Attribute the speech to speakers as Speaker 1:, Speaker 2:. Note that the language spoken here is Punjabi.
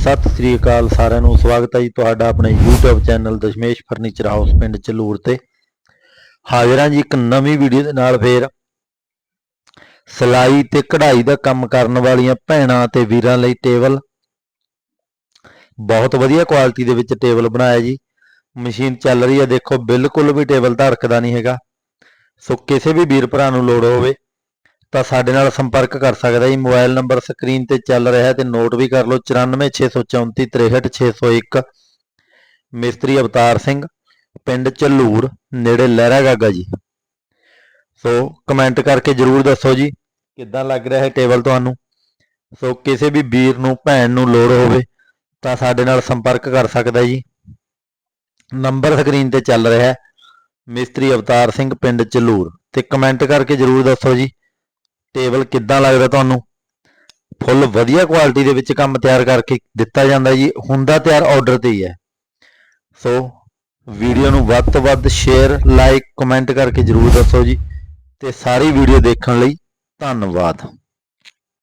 Speaker 1: ਸਤਿ ਸ੍ਰੀ ਅਕਾਲ ਸਾਰਿਆਂ ਨੂੰ, ਸਵਾਗਤ ਹੈ ਜੀ ਤੁਹਾਡਾ ਆਪਣੇ YouTube channel Dashmesh furniture house ਪਿੰਡ ਚਲੂਰ ਤੇ। ਹਾਜ਼ਰ ਹਾਂ ਜੀ ਇੱਕ ਨਵੀਂ ਵੀਡੀਓ ਦੇ ਨਾਲ ਫੇਰ। ਸਿਲਾਈ ਤੇ ਕਢਾਈ ਦਾ ਕੰਮ ਕਰਨ ਵਾਲੀਆਂ ਭੈਣਾਂ ਤੇ ਵੀਰਾਂ ਲਈ ਟੇਬਲ ਬਹੁਤ ਵਧੀਆ ਕੁਆਲਿਟੀ ਦੇ ਵਿੱਚ ਟੇਬਲ ਬਣਾਇਆ ਜੀ। ਮਸ਼ੀਨ ਚੱਲ ਰਹੀ ਹੈ, ਦੇਖੋ ਬਿਲਕੁਲ ਵੀ ਟੇਬਲ ਧੜਕਦਾ ਨਹੀਂ ਹੈਗਾ। ਸੋ ਕਿਸੇ ਵੀ ਵੀਰ ਭਰਾ ਨੂੰ ਲੋੜ ਹੋਵੇ ਤਾਂ ਸਾਡੇ ਨਾਲ ਸੰਪਰਕ ਕਰ ਸਕਦਾ ਜੀ। ਮੋਬਾਈਲ ਨੰਬਰ ਸਕਰੀਨ ਤੇ ਚੱਲ ਰਿਹਾ ਹੈ ਤੇ ਨੋਟ ਵੀ ਕਰ ਲਓ। 9464433601 ਮਿਸਤਰੀ ਅਵਤਾਰ ਸਿੰਘ, ਪਿੰਡ ਝਲੂਰ, ਨੇੜੇ ਲਹਿਰਾ ਗਾਗਾ ਜੀ। ਸੋ ਕਮੈਂਟ ਕਰਕੇ ਜਰੂਰ ਦੱਸੋ ਜੀ, ਕਿੱਦਾਂ ਲੱਗ ਰਿਹਾ ਹੈ ਟੇਬਲ ਤੁਹਾਨੂੰ? ਸੋ ਕਿਸੇ ਵੀ ਵੀਰ ਨੂੰ, ਭੈਣ ਨੂੰ ਲੋੜ ਹੋਵੇ, ਤਾਂ ਸਾਡੇ ਨਾਲ ਸੰਪਰਕ ਕਰ ਸਕਦਾ ਜੀ। ਨੰਬਰ ਸਕਰੀਨ ਤੇ ਚੱਲ ਰਿਹਾ ਹੈ। ਮਿਸਤਰੀ ਅਵਤਾਰ ਸਿੰਘ, ਪਿੰਡ ਝਲੂਰ। ਤੇ ਕਮੈਂਟ ਕਰਕੇ ਜਰੂਰ ਦੱਸੋ ਜੀ। ਟੇਬਲ ਕਿੱਦਾਂ ਲੱਗਦਾ ਤੁਹਾਨੂੰ? ਫੁੱਲ ਵਧੀਆ ਕੁਆਲਿਟੀ ਦੇ ਵਿੱਚ ਕੰਮ ਤਿਆਰ ਕਰਕੇ ਦਿੱਤਾ ਜਾਂਦਾ ਜੀ ਹੁੰਦਾ ਤਿਆਰ ਆਰਡਰ ਤੇ ਹੀ ਹੈ। ਸੋ ਵੀਡੀਓ ਨੂੰ ਵੱਧ ਤੋਂ ਵੱਧ ਸ਼ੇਅਰ ਲਾਈਕ ਕਮੈਂਟ ਕਰਕੇ ਜਰੂਰ ਦੱਸੋ ਜੀ। ਤੇ ਸਾਰੀ ਵੀਡੀਓ ਦੇਖਣ ਲਈ ਧੰਨਵਾਦ।